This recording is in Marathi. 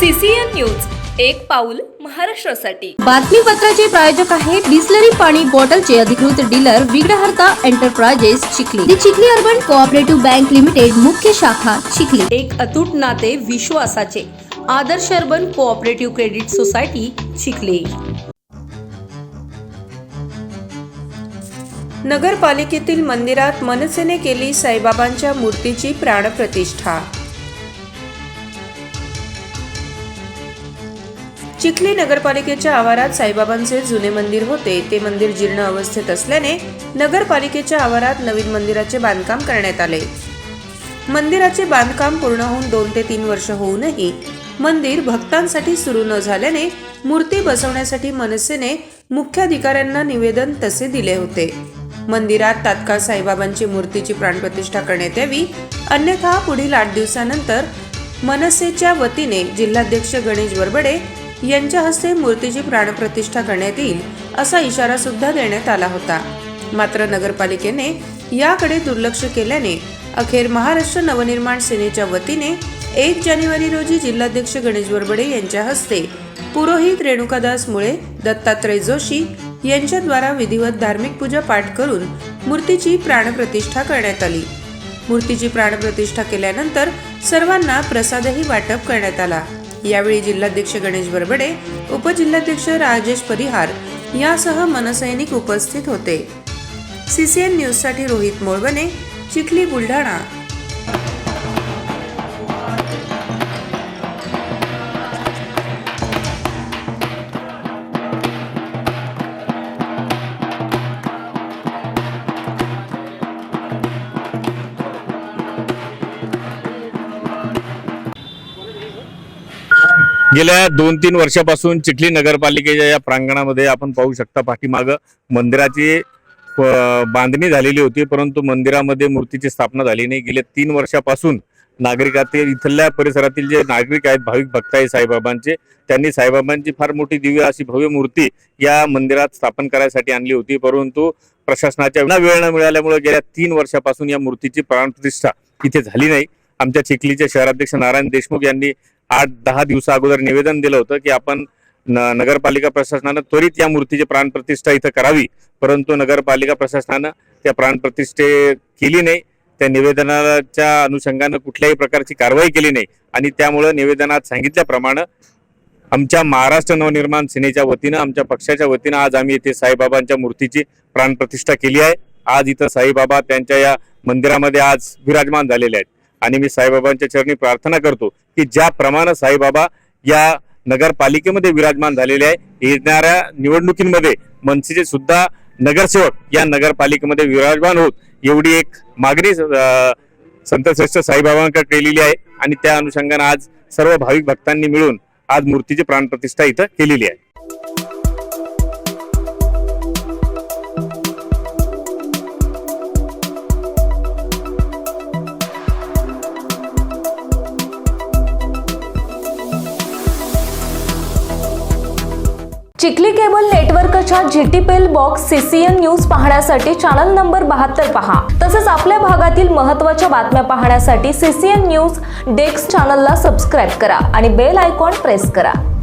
सीसीएन न्यूज एक पाऊल महाराष्ट्रासाठी. बातमीपत्राचे प्रायोजक आहे बिस्लरी पाणी बॉटलचे अधिकृत dealer Vighnaharta enterprises Chikhli. The Chikhli urban cooperative bank limited मुख्य शाखा चिखली. एक अतूट नाते विश्वासाचे Adarsh urban cooperative credit society Chikhli. नगरपालिकेतील मंदिरात मनसेने केली साईबाबांच्या मूर्तीची प्राणप्रतिष्ठा. चिखली नगरपालिकेच्या आवारात साईबाबांचे जुने मंदिर होते. ते मंदिर जीर्ण अवस्थेत असल्याने नगरपालिकेच्या आवारात नवीन मंदिराचे बांधकाम करण्यात आले. मंदिराचे बांधकाम पूर्ण होऊन दोन ते तीन वर्ष होऊनही मंदिर भक्तांसाठी सुरू न झाल्याने मूर्ती बसवण्यासाठी मनसेने मुख्याधिकाऱ्यांना निवेदन तसे दिले होते. मंदिरात तात्काळ साईबाबांची मूर्तीची प्राणप्रतिष्ठा करण्यात यावी अन्यथा पुढील आठ दिवसानंतर मनसेच्या वतीने जिल्हाध्यक्ष गणेश वरबडे यांच्या हस्ते मूर्तीची प्राणप्रतिष्ठा करण्यात येईल असा इशारा सुद्धा देण्यात आला होता. मात्र नगरपालिकेने याकडे दुर्लक्ष केल्याने अखेर महाराष्ट्र नवनिर्माण सेनेच्या वतीने एक जानेवारी रोजी जिल्हाध्यक्ष गणेश बरबडे यांच्या हस्ते पुरोहित रेणुकादास मुळे दत्तात्रय जोशी यांच्याद्वारा विधिवत धार्मिक पूजा पाठ करून मूर्तीची प्राणप्रतिष्ठा करण्यात आली. मूर्तीची प्राणप्रतिष्ठा केल्यानंतर सर्वांना प्रसादही वाटप करण्यात आला. यावेळी जिल्हाध्यक्ष गणेश बरबडे उपजिल्हाध्यक्ष राजेश परिहार यासह मनसैनिक उपस्थित होते. सीसीएन न्यूजसाठी रोहित मोळबने चिखली बुलढाणा. गेल्या दोन तीन वर्षापासून चिखली नगरपालिकेच्या या प्रांगणामध्ये आपण पाहू शकता पाठीमागं मंदिराची बांधणी झालेली होती परंतु मंदिरामध्ये मूर्तीची स्थापना झाली नाही. गेल्या तीन वर्षापासून नागरिकातील इथल्या परिसरातील जे नागरिक आहेत भाविक भक्त आहेत साईबाबांचे त्यांनी साईबाबांची फार मोठी दिव्य अशी भव्य मूर्ती या मंदिरात स्थापन करायसाठी आणली होती. परंतु प्रशासनाच्या विना वेळ न मिळाल्यामुळे गेल्या तीन वर्षापासून या मूर्तीची प्राणप्रतिष्ठा इथे झाली नाही. आमच्या चिखलीचे शहराध्यक्ष नारायण देशमुख यांनी आठ दहा दिवसा अगोदर निवेदन दिलं होतं की आपण न- नगरपालिका प्रशासनानं त्वरित या मूर्तीची प्राणप्रतिष्ठा इथं करावी परंतु नगरपालिका प्रशासनानं त्या प्राणप्रतिष्ठे केली नाही. त्या निवेदनाच्या अनुषंगानं कुठल्याही प्रकारची कारवाई केली नाही. आणि त्यामुळं निवेदनात सांगितल्याप्रमाणे आमच्या महाराष्ट्र नवनिर्माण सेनेच्या वतीनं आमच्या पक्षाच्या वतीनं आज आम्ही इथे साईबाबांच्या मूर्तीची प्राणप्रतिष्ठा केली आहे. आज इथं साईबाबा त्यांच्या या मंदिरामध्ये आज विराजमान झालेले आहेत. आणि मी साईबाबांच्या चरणी प्रार्थना करतो की ज्याप्रमाणे साईबाबा या नगरपालिकेमध्ये विराजमान झालेले आहे येणाऱ्या निवडणुकीमध्ये मनसेचे सुद्धा नगरसेवक या नगरपालिकेमध्ये विराजमान होत एवढी एक मागणी संतश्रेष्ठ साईबाबांकडे केलेली आहे. आणि त्या अनुषंगाने आज सर्व भाविक भक्तांनी मिळून आज मूर्तीची प्राणप्रतिष्ठा इथं केलेली आहे. चिखली केबल नेटवर्कच्या जीटीपीएल बॉक्स सीसीएन न्यूज पाहण्यासाठी चॅनल नंबर बहात्तर पहा. तसेच आपल्या भागातील महत्त्वाच्या बातम्या पाहण्यासाठी सीसीएन न्यूज डेस्क चॅनलला सबस्क्राईब करा आणि बेल आयकॉन प्रेस करा.